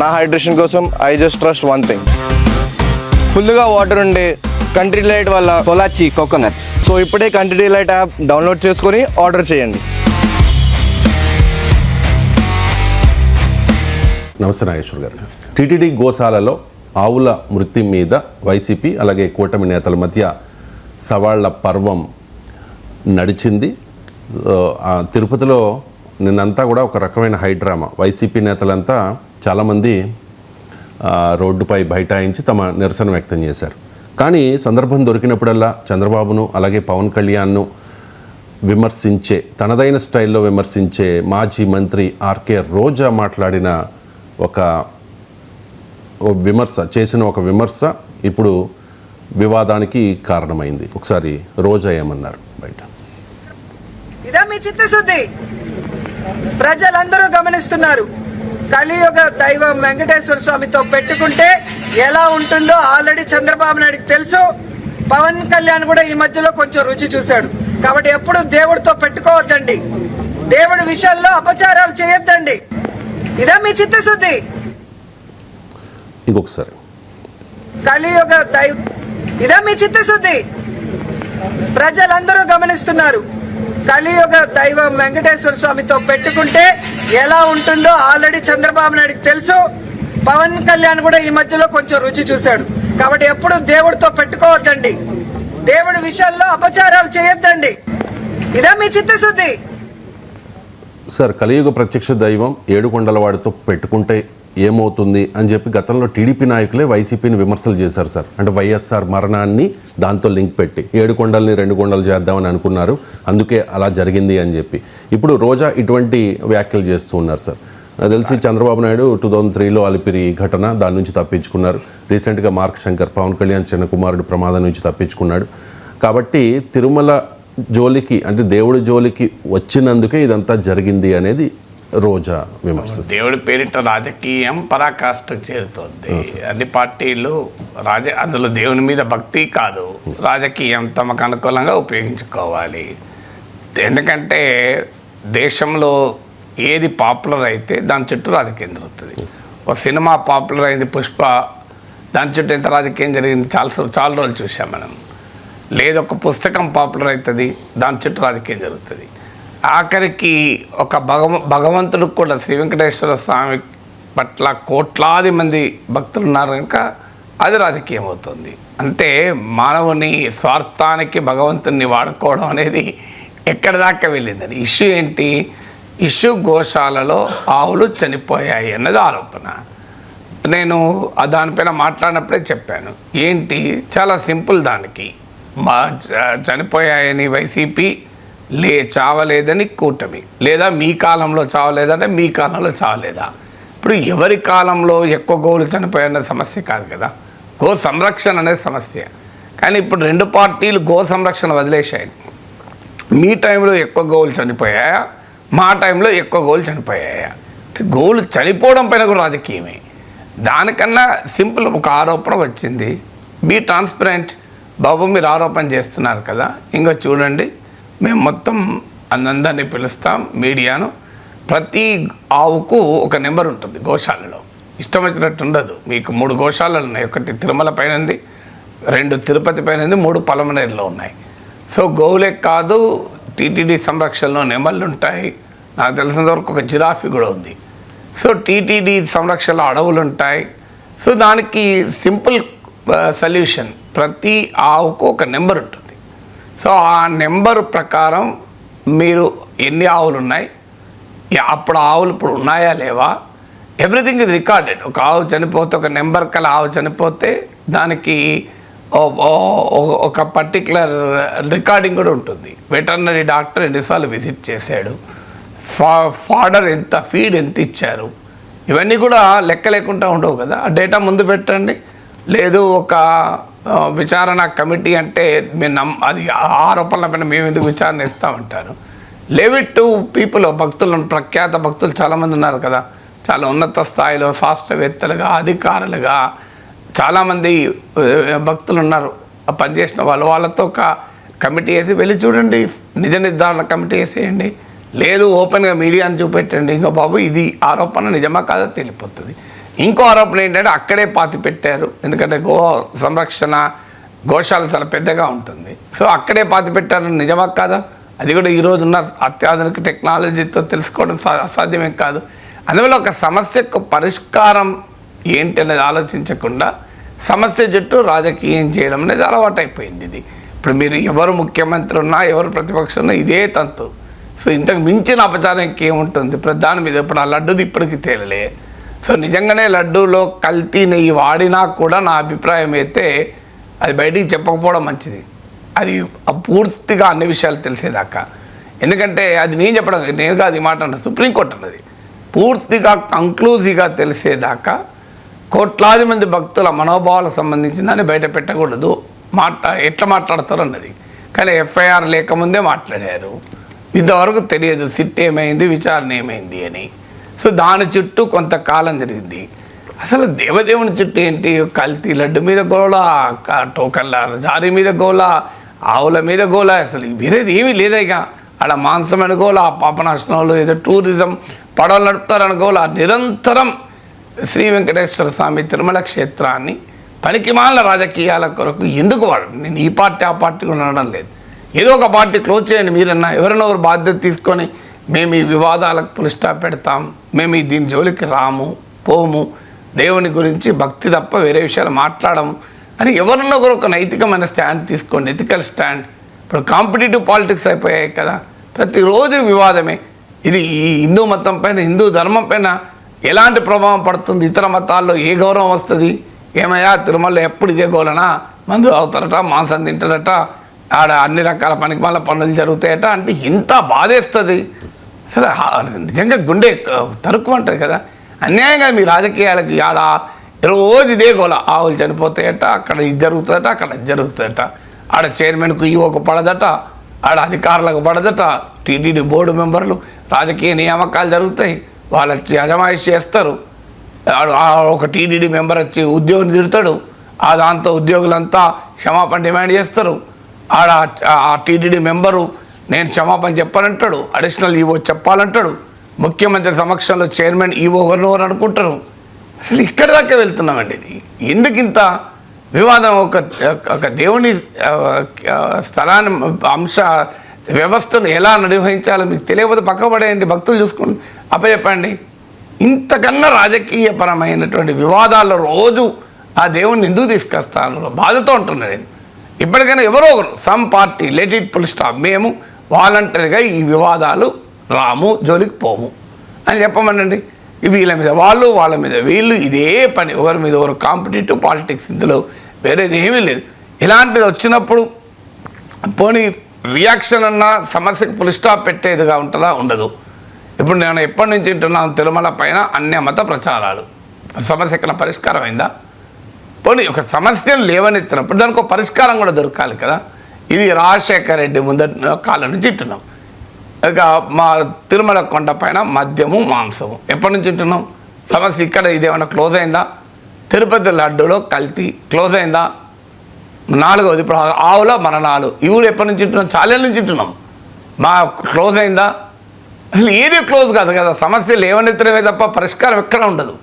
నా హైడ్రేషన్ కోసం I just trust one thing ఫుల్గా వాటర్ ఉండే కంట్రీ లైట్ వల్ల కొలాచి కోకోనట్స్ సో ఇప్పుడే కంట్రీ లైట్ యాప్ డౌన్లోడ్ చేసుకొని ఆర్డర్ చేయండి. నమస్తే నాగేశ్వర్ గారు. టీటీడీ గోశాలలో ఆవుల మృతి మీద వైసీపీ అలాగే కూటమి నేతల మధ్య సవాళ్ళ పర్వం నడిచింది. ఆ తిరుపతిలో నిన్నంతా కూడా ఒక రకమైన హై డ్రామా వైసీపీ నేతలంతా చాలామంది రోడ్డుపై బైఠాయించి తమ నిరసన వ్యక్తం చేశారు. కానీ సందర్భం దొరికినప్పుడల్లా చంద్రబాబును అలాగే పవన్ కళ్యాణ్ను విమర్శించే తనదైన స్టైల్లో విమర్శించే మాజీ మంత్రి ఆర్కే రోజా మాట్లాడిన ఒక విమర్శ చేసిన ఒక విమర్శ ఇప్పుడు వివాదానికి కారణమైంది. ఒకసారి రోజా ఏమన్నారు బయట? ఇదా మీ చిత్తశుద్ధి. ప్రజలందరూ గమనిస్తున్నారు. కలియుగ దైవం వెంకటేశ్వర స్వామితో పెట్టుకుంటే ఎలా ఉంటుందో ఆల్రెడీ చంద్రబాబు నాయుడుకి తెలుసు. పవన్ కళ్యాణ్ కూడా ఈ మధ్యలో కొంచెం రుచి చూశాడు. కాబట్టి ఎప్పుడు దేవుడితో పెట్టుకోవద్దండి. దేవుడి విషయంలో అపచారాలు చేయొద్దండి. ఇదా మీ చిత్తశుద్ధి. ఇంకొకసారి. కలియుగ దైవ ఇదా మీ చిత్తశుద్ధి. ప్రజలందరూ గమనిస్తున్నారు. కలియుగ దైవం వెంకటేశ్వర స్వామితో పెట్టుకుంటే ఎలా ఉంటుందో ఆల్రెడీ చంద్రబాబు నాయుడుకి తెలుసు. పవన్ కళ్యాణ్ కూడా ఈ మధ్యలో కొంచెం రుచి చూశాడు. కాబట్టి ఎప్పుడు దేవుడితో పెట్టుకోవద్దండి. దేవుడి విషయంలో అపచారాలు చేయొద్దండి. ఇదే మీ చిత్తశుద్ధి. సార్ కలియుగ ప్రత్యక్ష దైవం ఏడుకొండల వాడితో పెట్టుకుంటే ఏమవుతుంది అని చెప్పి గతంలో టీడీపీ నాయకులే వైసీపీని విమర్శలు చేశారు సార్. అంటే వైఎస్ఆర్ మరణాన్ని దాంతో లింక్ పెట్టి ఏడు కొండల్ని రెండు కొండలు చేద్దామని అనుకున్నారు. అందుకే అలా జరిగింది అని చెప్పి. ఇప్పుడు రోజా ఇటువంటి వ్యాఖ్యలు చేస్తూ ఉన్నారు సార్. నాకు తెలిసి చంద్రబాబు నాయుడు టూ థౌజండ్ త్రీలో అలిపిరి ఘటన దాని నుంచి తప్పించుకున్నారు. రీసెంట్గా మార్క్ శంకర్ పవన్ కళ్యాణ్ చిన్న కుమారుడు ప్రమాదం నుంచి తప్పించుకున్నాడు. కాబట్టి తిరుమల జోలికి అంటే దేవుడి జోలికి వచ్చినందుకే ఇదంతా జరిగింది అనేది రోజా విమర్శ దేవుడి పేరిట రాజకీయం పరాకాష్ఠకు చేరుతోంది. అన్ని పార్టీలు రాజ అందులో దేవుని మీద భక్తి కాదు. రాజకీయం తమకు అనుకూలంగా ఉపయోగించుకోవాలి. ఎందుకంటే దేశంలో ఏది పాపులర్ అయితే దాని చుట్టూ రాజకీయం జరుగుతుంది. ఒక సినిమా పాపులర్ అయింది పుష్ప దాని చుట్టూ ఎంత రాజకీయం జరిగింది చాలా చాలా రోజులు చూసాం మనం. లేదు ఒక పుస్తకం పాపులర్ అవుతుంది దాని చుట్టూ రాజకీయం జరుగుతుంది. ఆఖరికి ఒక భగవ భగవంతుడికి కూడా శ్రీ వెంకటేశ్వర స్వామి పట్ల కోట్లాది మంది భక్తులు ఉన్నారు కనుక అది రాజకీయం అవుతుంది అంటే మానవుని స్వార్థానికి భగవంతుని వాడుకోవడం అనేది ఎక్కడి దాకా వెళ్ళిందని ఇష్యూ ఏంటి? ఇష్యూ గోశాలలో ఆవులు చనిపోయాయి అన్నది ఆరోపణ. నేను దానిపైన మాట్లాడినప్పుడే చెప్పాను. ఏంటి? చాలా సింపుల్ దానికి. మా చ- చనిపోయాయని వైసీపీ లే చావలేదని కూటమి. లేదా మీ కాలంలో చావలేదంటే మీ కాలంలో చావలేదా? ఇప్పుడు ఎవరి కాలంలో ఎక్కువ గోవులు చనిపోయాయన్న సమస్య కాదు కదా. గో సంరక్షణ అనేది సమస్య. కానీ ఇప్పుడు రెండు పార్టీలు గో సంరక్షణ వదిలేశాయి. మీ టైంలో ఎక్కువ గోవులు చనిపోయాయా? మా టైంలో ఎక్కువ గోవులు చనిపోయాయా? గోలు గోవులు చనిపోవడం పైన కూడా రాజకీయమే. దానికన్నా సింపుల్ ఒక ఆరోపణ వచ్చింది. Be transparent. బాబు మీరు ఆరోపణ చేస్తున్నారు కదా. ఇంకా చూడండి. మేము మొత్తం అందరినీ పిలుస్తాం మీడియాను. ప్రతి ఆవుకు ఒక నెంబర్ ఉంటుంది గోశాలలో. ఇష్టం వచ్చినట్టు ఉండదు. మీకు మూడు గోశాలలు ఉన్నాయి. ఒకటి తిరుమల పైన ఉంది రెండు తిరుపతి పైన ఉంది మూడు పలమనేరులో ఉన్నాయి. సో గోవులే కాదు టీటీడీ సంరక్షణలో నెమళ్ళు ఉంటాయి. నాకు తెలిసినంత వరకు ఒక జిరాఫీ కూడా ఉంది. సో టీటీడీ సంరక్షణలో అడవులు ఉంటాయి. సో దానికి సింపుల్ సొల్యూషన్ ప్రతి ఆవుకు ఒక నెంబర్ ఉంటుంది. సో ఆ నెంబర్ ప్రకారం మీరు ఎన్ని ఆవులు ఉన్నాయి అప్పుడు ఆవులు ఇప్పుడు ఉన్నాయా లేవా? ఎవ్రీథింగ్ ఇది రికార్డెడ్. ఒక ఆవు చనిపోతే ఒక నెంబర్ కల ఆవు చనిపోతే దానికి ఒక పర్టికులర్ రికార్డింగ్ కూడా ఉంటుంది. వెటర్నరీ డాక్టర్ ఎన్నిసార్లు విజిట్ చేశాడు. ఫా ఫాడర్ ఎంత ఫీడ్ ఎంత ఇచ్చారు? ఇవన్నీ కూడా లెక్క లేకుండా ఉండవు కదా? ఆ డేటా ముందు పెట్టండి. లేదు ఒక విచారణ కమిటీ అంటే మేము నమ్ అది ఆరోపణల పైన మేము ఎందుకు విచారణ ఇస్తామంటారు? లేవిట్ పీపుల్ భక్తులు ప్రఖ్యాత భక్తులు చాలామంది ఉన్నారు కదా. చాలా ఉన్నత స్థాయిలో శాస్త్రవేత్తలుగా అధికారులుగా చాలామంది భక్తులు ఉన్నారు. పనిచేసిన వాళ్ళు వాళ్ళతో ఒక కమిటీ వేసి వెళ్ళి చూడండి. నిజ నిర్ధారణ కమిటీ వేసేయండి. లేదు ఓపెన్గా మీడియాను చూపెట్టండి. ఇంకా బాబు ఇది ఆరోపణ నిజమా కాదా తెలిపోతుంది ఇంకో ఆరోపణ ఏంటంటే అక్కడే పాతి పెట్టారు. ఎందుకంటే గో సంరక్షణ గోశాల చాలా పెద్దగా ఉంటుంది. సో అక్కడే పాతి పెట్టారు నిజమా కాదా? అది కూడా ఈ రోజున్న అత్యాధునిక టెక్నాలజీతో తెలుసుకోవడం సా- అసాధ్యమే కాదు. అందువల్ల ఒక సమస్యకు పరిష్కారం ఏంటి అనేది ఆలోచించకుండా సమస్య చుట్టూ రాజకీయం చేయడం అనేది అలవాటు అయిపోయింది ఇది. ఇప్పుడు మీరు ఎవరు ముఖ్యమంత్రి ఉన్నా ఎవరు ప్రతిపక్షం ఉన్నా ఇదే తంతు. సో ఇంతకు మించిన అపచారం ఇంకేముంటుంది ఇప్పుడు దాని మీద ఇప్పుడు ఆ లడ్డుది ఇప్పటికీ తేలలే. సో నిజంగానే లడ్డూలో కల్తీ నెయ్యి వాడినా కూడా నా అభిప్రాయం అయితే అది బయటికి చెప్పకపోవడం మంచిది. అది పూర్తిగా అన్ని విషయాలు తెలిసేదాకా. ఎందుకంటే అది నేను చెప్పడం కాదు, నేనుగా అది మాట అన్న సుప్రీంకోర్టు అన్నది. పూర్తిగా కంక్లూజివ్గా తెలిసేదాకా కోట్లాది మంది భక్తుల మనోభావాలకు సంబంధించిందని బయట పెట్టకూడదు. మాట్లా ఎట్లా మాట్లాడతారు అన్నది. కానీ ఎఫ్ఐఆర్ లేకముందే మాట్లాడారు. ఇంతవరకు తెలియదు సిట్ ఏమైంది విచారణ ఏమైంది అని. సో దాని చుట్టూ కొంతకాలం జరిగింది. అసలు దేవదేవుని చుట్టూ ఏంటి? కల్తీ లడ్డు మీద గోల క- టోకన్ల జారీ మీద గోల ఆవుల మీద గోల అసలు వేరేది ఏమీ లేదా ఇక. ఆడ అనుకోవాలి గోల పాపనాశనంలో ఏదో టూరిజం పడవలు నడుపుతారని గోల నిరంతరం శ్రీ వెంకటేశ్వర స్వామి తిరుమల క్షేత్రాన్ని పనికిమాల రాజకీయాల కొరకు ఎందుకు వాడు? నేను ఈ పార్టీ ఆ పార్టీ కూడా లేదు. ఏదో ఒక పార్టీ క్లోజ్ చేయండి. మీరన్నా ఎవరైనా ఒకరు బాధ్యత తీసుకొని మేము ఈ వివాదాలకు పులి పెడతాం. మేము ఈ దీని జోలికి రాము పోము. దేవుని గురించి భక్తి తప్ప వేరే విషయాలు మాట్లాడము అని ఎవరన్నా ఒకరు ఒక నైతికమైన స్టాండ్ తీసుకోండి. Ethical stand. ఇప్పుడు కాంపిటేటివ్ పాలిటిక్స్ అయిపోయాయి కదా. ప్రతిరోజు వివాదమే. ఇది ఈ హిందూ మతం పైన హిందూ ధర్మం పైన ఎలాంటి ప్రభావం పడుతుంది? ఇతర మతాల్లో ఏ గౌరవం వస్తుంది? ఏమయ్యా? తిరుమలలో ఎప్పుడు ఇదే గోలనా? మందు అవుతారట మాంసం తింటారట ఆడ అన్ని రకాల పనికి మళ్ళీ పనులు జరుగుతాయట అంటే ఇంత బాధేస్తుంది. అసలు నిజంగా గుండె తరుక్కుమంటుంది కదా. అన్యాయంగా మీ రాజకీయాలకి ఆడ రోజు ఇదే గోల. ఆవులు చనిపోతాయట అక్కడ ఇది జరుగుతుందట అక్కడ ఇది జరుగుతుందట. ఆడ చైర్మన్కు ఈవోకు పడదట ఆడ అధికారులకు పడదట టీడీడీ బోర్డు మెంబర్లు రాజకీయ నియామకాలు జరుగుతాయి. వాళ్ళు వచ్చి అజమాయిషి చేస్తారు. ఆడు ఆ ఒక టీడీడీ మెంబర్ వచ్చి ఉద్యోగిని తిడతాడు. ఆ దాంతో ఉద్యోగులంతా క్షమాపణ డిమాండ్ చేస్తారు. ఆడ ఆ టీడీడీ మెంబరు నేను క్షమాపణ చెప్పాలంటాడు అడిషనల్ ఈవో చెప్పాలంటాడు ముఖ్యమంత్రి సమక్షంలో చైర్మన్ ఈవో గవర్నర్ అనుకుంటారు? అసలు ఇక్కడ దాకా వెళ్తున్నామండి. ఇది ఎందుకు ఇంత వివాదం? ఒక ఒక దేవుని స్థలాన్ని అంశ వ్యవస్థను ఎలా నిర్వహించాలో మీకు తెలియకపోతే పక్కపడేయండి భక్తులు చూసుకుని అప్పచెప్పండి. ఇంతకన్నా రాజకీయపరమైనటువంటి వివాదాల్లో రోజు ఆ దేవుణ్ణి ఎందుకు తీసుకొస్తాను బాధతో ఉంటున్నాను నేను. ఇప్పటికైనా ఎవరో ఒకరు some party let it stop మేము వాలంటరీగా ఈ వివాదాలు రాము జోలికి పోము. అని చెప్పమనండి. వీళ్ళ మీద వాళ్ళు వాళ్ళ మీద వీళ్ళు ఇదే పని. ఒకరి మీద ఒకరు కాంపిటేటివ్ పాలిటిక్స్ ఇందులో వేరేది ఏమీ లేదు. ఇలాంటిది వచ్చినప్పుడు పోనీ రియాక్షన్ అన్న సమస్యకు ఫుల్ స్టాప్ పెట్టేదిగా ఉంటుందా? ఉండదు. ఇప్పుడు నేను ఎప్పటి నుంచి వింటున్నాను తిరుమల పైన అన్య మత ప్రచారాలు. సమస్య ఎక్కడ పరిష్కారం అయిందా పోనీ ఒక సమస్యను లేవనెత్తినప్పుడు దానికి ఒక పరిష్కారం కూడా దొరకాలి కదా. ఇది రాజశేఖర రెడ్డి ముందటి కాలం నుంచి తింటున్నాం. ఇక మా తిరుమల కొండ పైన మద్యము మాంసము. ఎప్పటి నుంచి తింటున్నాం? సమస్య ఇక్కడ ఇదేమైనా క్లోజ్ అయిందా? తిరుపతి లడ్డూలో కల్తీ క్లోజ్ అయిందా? నాలుగవది ఇప్పుడు ఆవుల మరణాలు. ఇవి ఎప్పటి నుంచి తింటున్నాం? చాలా నుంచి తింటున్నాం. మా క్లోజ్ అయిందా? అసలు ఏది క్లోజ్ కాదు కదా. సమస్యలు ఏమనెత్తడమే తప్ప పరిష్కారం ఎక్కడ ఉండదు.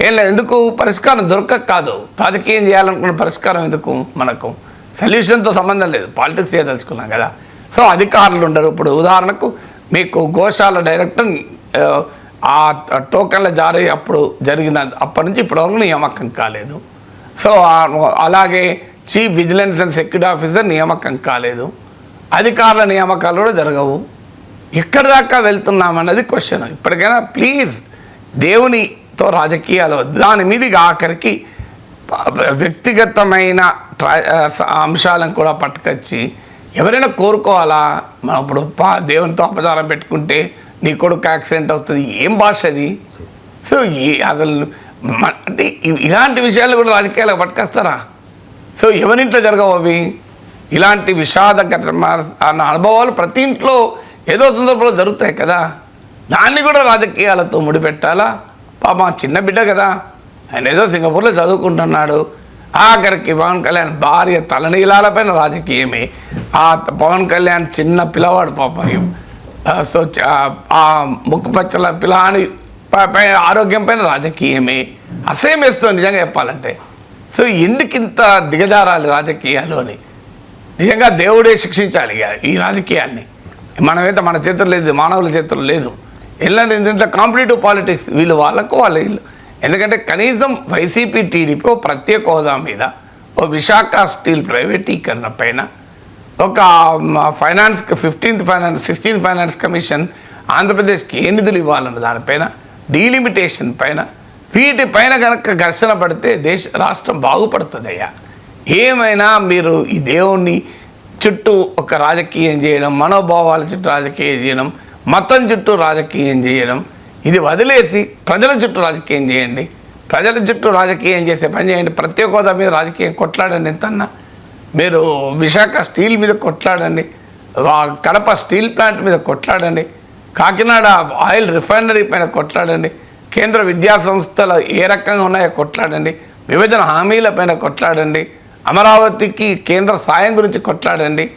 ఏం లేదు ఎందుకు? పరిష్కారం దొరకక కాదు. రాజకీయం చేయాలనుకున్న పరిష్కారం ఎందుకు? మనకు సొల్యూషన్తో సంబంధం లేదు. పాలిటిక్స్ చేయదలుచుకున్నాం కదా. సో అధికారులు ఉండరు. ఇప్పుడు ఉదాహరణకు మీకు గోశాల డైరెక్టర్ ఆ, టోకన్ల జారీ అప్పుడు జరిగిన అప్పటి నుంచి ఇప్పటివరకు నియామకం కాలేదు. సో అలాగే chief vigilance and security officer నియామకం కాలేదు. అధికారుల నియామకాలు కూడా జరగవు. ఎక్కడి దాకా వెళ్తున్నామన్నది క్వశ్చన్. ఇప్పటికైనా ప్లీజ్ దేవుని తో రాజకీయాలు. దాని మీదిగా ఆఖరికి వ్యక్తిగతమైన అంశాలను కూడా పట్టుకొచ్చి ఎవరైనా కోరుకోవాలా? మనం ఇప్పుడు పా దేవునితో అపచారం పెట్టుకుంటే నీ కొడుకు యాక్సిడెంట్ అవుతుంది. ఏం భాష అది? సో ఈ అసలు అంటే ఇలాంటి విషయాలు కూడా రాజకీయాలకు పట్టుకొస్తారా? సో ఎవరింట్లో జరగవు అవి? ఇలాంటి విషాద అన్న అనుభవాలు ప్రతి ఇంట్లో ఏదో సందర్భంలో జరుగుతాయి కదా. దాన్ని కూడా రాజకీయాలతో ముడిపెట్టాలా? పాప చిన్న బిడ్డ కదా. ఆయన ఏదో సింగపూర్లో చదువుకుంటున్నాడు. ఆఖరికి పవన్ కళ్యాణ్ భార్య తలనీలాలపైన రాజకీయమే. ఆ పవన్ కళ్యాణ్ చిన్న పిల్లవాడు పాపం. సో చ- ఆ ముక్కు పచ్చల పిల్లని పై ఆరోగ్యం పైన రాజకీయమే. అసహ్యమేస్తుంది నిజంగా చెప్పాలంటే. సో ఎందుకు ఇంత దిగజారాలి రాజకీయాలు అని నిజంగా దేవుడే శిక్షించాలి ఇక ఈ రాజకీయాల్ని మనమైతే మన చేతుల్లో లేదు మానవుల చేతుల్లో లేదు. ఎలాంటి ఇంత కాంపిటేటివ్ పాలిటిక్స్ వీళ్ళు వాళ్ళకు వాళ్ళ వీళ్ళు ఎందుకంటే కనీసం వైసీపీ టీడీపీ ఓ ప్రత్యేక హోదా మీద ఓ విశాఖ స్టీల్ ప్రైవేటీకరణ పైన ఒక finance fifteenth finance sixteenth finance commission ఆంధ్రప్రదేశ్కి ఏ నిధులు ఇవ్వాలన్న దానిపైన డీలిమిటేషన్ పైన వీటి పైన కనుక ఘర్షణ పడితే దేశ రాష్ట్రం బాగుపడుతుందయ్యా. ఏమైనా మీరు ఈ దేవుణ్ణి చుట్టూ ఒక రాజకీయం చేయడం మనోభావాల చుట్టూ రాజకీయం చేయడం మతం చుట్టూ రాజకీయం చేయడం ఇది వదిలేసి ప్రజల చుట్టూ రాజకీయం చేయండి. ప్రజల చుట్టూ రాజకీయం చేసే పని చేయండి. ప్రత్యేక హోదా మీద రాజకీయం కొట్లాడండి ఎంతన్నా. మీరు విశాఖ స్టీల్ మీద కొట్లాడండి. కడప స్టీల్ ప్లాంట్ మీద కొట్లాడండి. కాకినాడ ఆయిల్ రిఫైనరీ పైన కొట్లాడండి. కేంద్ర విద్యా సంస్థలు ఏ రకంగా ఉన్నాయో కొట్లాడండి. విభజన హామీల పైన కొట్లాడండి. అమరావతికి కేంద్ర సాయం గురించి కొట్లాడండి.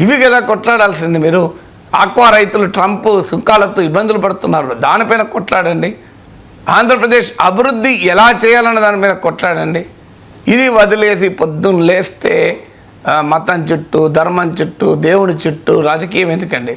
ఇవి కదా కొట్లాడాల్సింది మీరు. ఆక్వా రైతులు ట్రంప్ సుంకాలతో ఇబ్బందులు పడుతున్నారు. దానిపైన కొట్లాడండి. ఆంధ్రప్రదేశ్ అభివృద్ధి ఎలా చేయాలన్న దాని మీద కొట్లాడండి. ఇది వదిలేసి పొద్దున్న లేస్తే మతం చుట్టూ ధర్మం చుట్టూ దేవుని చుట్టూ రాజకీయం ఎందుకండి?